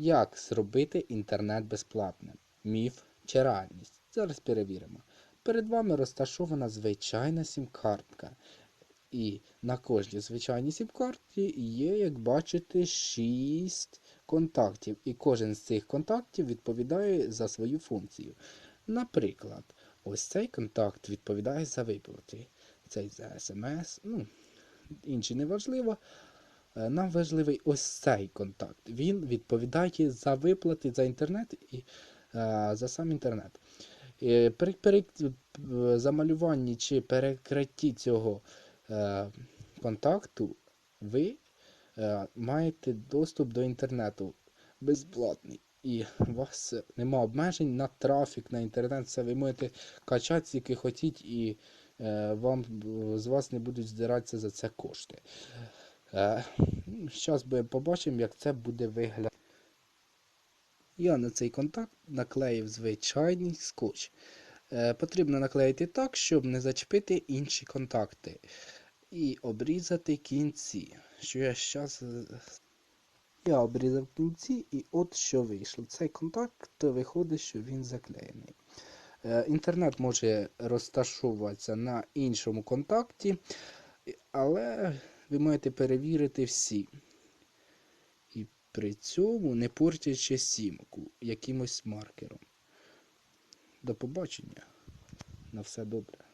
Як зробити інтернет безплатним? Міф чи реальність? Зараз перевіримо. Перед вами розташована звичайна сім-картка. І на кожній звичайній сім-карті є, як бачите, 6 контактів. І кожен з цих контактів відповідає за свою функцію. Наприклад, ось цей контакт відповідає за виплати. Цей за смс, ну, інші не важливо. Е, Нам важливий ось цей контакт. Він відповідає за виплати за інтернет і е, за сам інтернет. Е, При, е, замалюванні чи перекритті цього е, контакту ви е, маєте доступ до інтернету безплатний. І у вас нема обмежень на трафік, на інтернет. Все ви можете качати, скільки хотіть, і е, вам е, з вас не будуть здиратися за це кошти. Зараз побачимо, як це буде виглядати. Я на цей контакт наклеїв звичайний скотч. Е, потрібно наклеїти так, щоб не зачепити інші контакти. І обрізати кінці. Що я зараз. Я обрізав кінці, і от що вийшло. Цей контакт то виходить, що він заклеєний. Е, Інтернет може розташовуватися на іншому контакті, але ви маєте перевірити всі. І при цьому не портячи сімку якимось маркером. До побачення. На все добре.